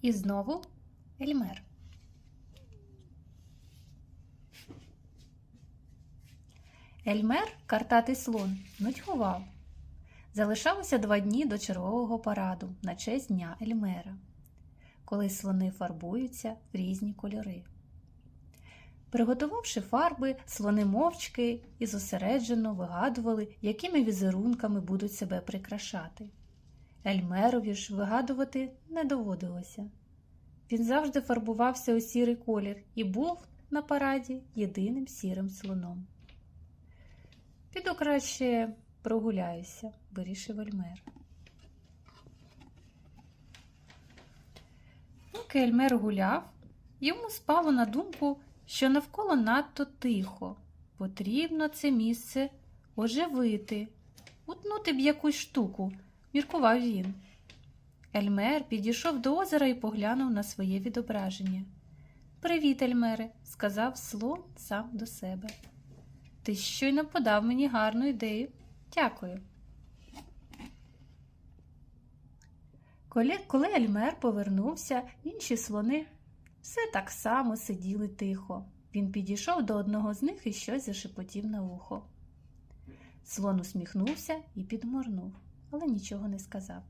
І знову Ельмер. Ельмер, картатий слон, нудьгував. Залишалося два дні до чергового параду на честь дня Ельмера, коли слони фарбуються в різні кольори. Приготувавши фарби, слони мовчки і зосереджено вигадували, якими візерунками будуть себе прикрашати. Ельмерові ж вигадувати не доводилося. Він завжди фарбувався у сірий колір і був на параді єдиним сірим слоном. Піду краще прогуляюся, вирішив Ельмер. Поки Ельмер гуляв, йому спало на думку, що навколо надто тихо. Потрібно це місце оживити, утнути б якусь штуку, міркував він. Ельмер підійшов до озера і поглянув на своє відображення. Привіт, Ельмере, сказав слон сам до себе. Ти щойно подав мені гарну ідею. Дякую. Коли, коли Ельмер повернувся, інші слони все так само сиділи тихо. Він підійшов до одного з них і щось зашепотів на вухо. Слон усміхнувся і підморнув, але нічого не сказав.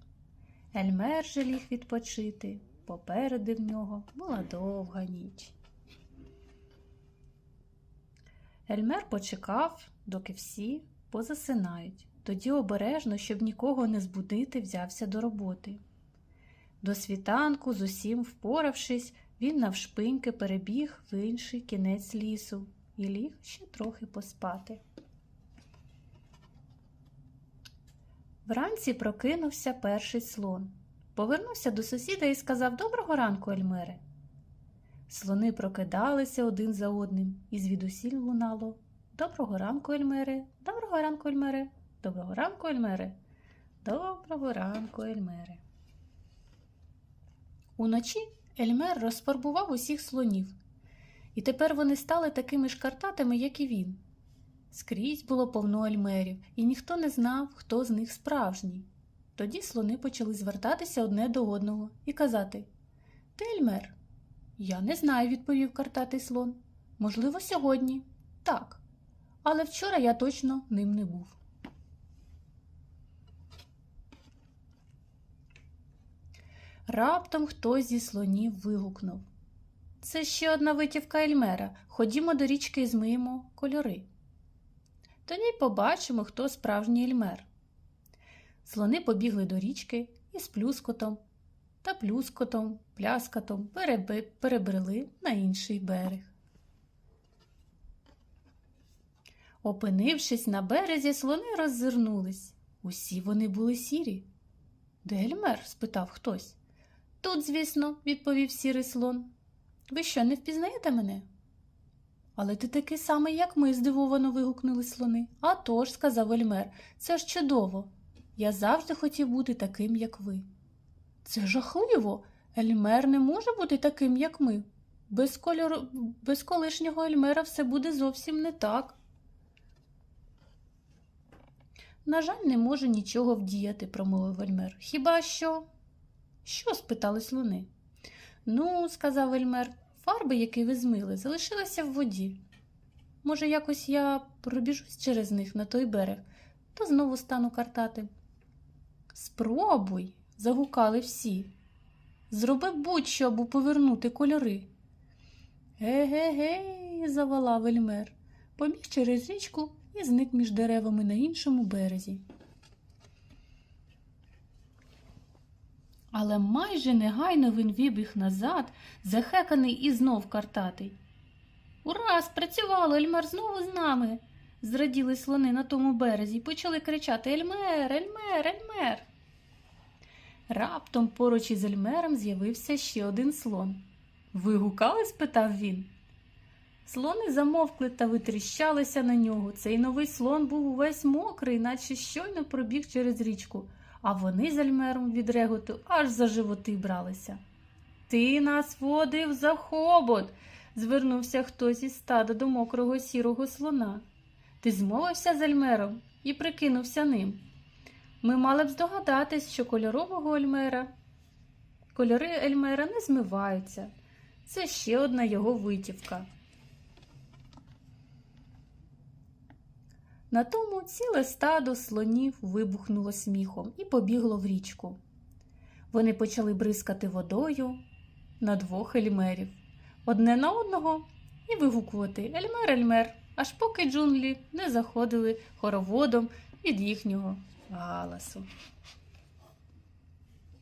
Ельмер же ліг відпочити. Попереду в нього була довга ніч. Ельмер почекав, доки всі позасинають. Тоді обережно, щоб нікого не збудити, взявся до роботи. До світанку, з усім впоравшись, він навшпиньки перебіг в інший кінець лісу і ліг ще трохи поспати. Вранці прокинувся перший слон. Повернувся до сусіда і сказав Доброго ранку, Ельмере. Слони прокидалися один за одним, і звідусіль лунало Доброго ранку, Ельмере, доброго ранку, Ельмере, доброго ранку, Ельмере, доброго ранку, Ельмере. Уночі Ельмер розфарбував усіх слонів, і тепер вони стали такими ж картатими, як і він. Скрізь було повно ельмерів, і ніхто не знав, хто з них справжній. Тоді слони почали звертатися одне до одного і казати Ти Ельмер? Я не знаю, відповів картатий слон. Можливо, сьогодні. Так. Але вчора я точно ним не був. Раптом хтось зі слонів вигукнув. Це ще одна витівка Ельмера. Ходімо до річки і змиємо кольори. Тоді й побачимо, хто справжній Ельмер. Слони побігли до річки і з плюскотом та плюскотом, пляскатом переби- перебрели на інший берег. Опинившись на березі, слони роззирнулись. Усі вони були сірі. Де Ельмер? спитав хтось. Тут, звісно, відповів сірий слон. Ви що, не впізнаєте мене? Але ти такий самий, як ми, здивовано вигукнули слони. «А тож», – сказав Ельмер, це ж чудово. Я завжди хотів бути таким, як ви. Це жахливо. Ельмер не може бути таким, як ми. Без, кольору... Без колишнього Ельмера все буде зовсім не так. На жаль, не можу нічого вдіяти, промовив Ельмер. Хіба що? Що? спитали слони. Ну, сказав Ельмер, фарби, які ви змили, залишилися в воді. Може, якось я пробіжусь через них на той берег, то знову стану картати. Спробуй, загукали всі. Зроби будь-що, аби повернути кольори. Ге-ге-гей, заволав Ельмер, побіг через річку і зник між деревами на іншому березі. Але майже негайно він вибіг назад, захеканий і знов картатий. Ура, спрацювало, Ельмер знову з нами. зраділи слони на тому березі і почали кричати Ельмер, Ельмер, Ельмер. Раптом поруч із Ельмером з'явився ще один слон. Ви гукали? спитав він. Слони замовкли та витріщалися на нього. Цей новий слон був увесь мокрий, наче щойно пробіг через річку, а вони з Ельмером від реготу аж за животи бралися. Ти нас водив за хобот, звернувся хтось із стада до мокрого сірого слона. Ти змовився з Ельмером і прикинувся ним. Ми мали б здогадатись, що кольорового Ельмера Кольори Ельмера не змиваються. Це ще одна його витівка. На тому ціле стадо слонів вибухнуло сміхом і побігло в річку. Вони почали бризкати водою на двох ельмерів, одне на одного і вигукувати Ельмер, Ельмер, аж поки джунглі не заходили хороводом від їхнього галасу.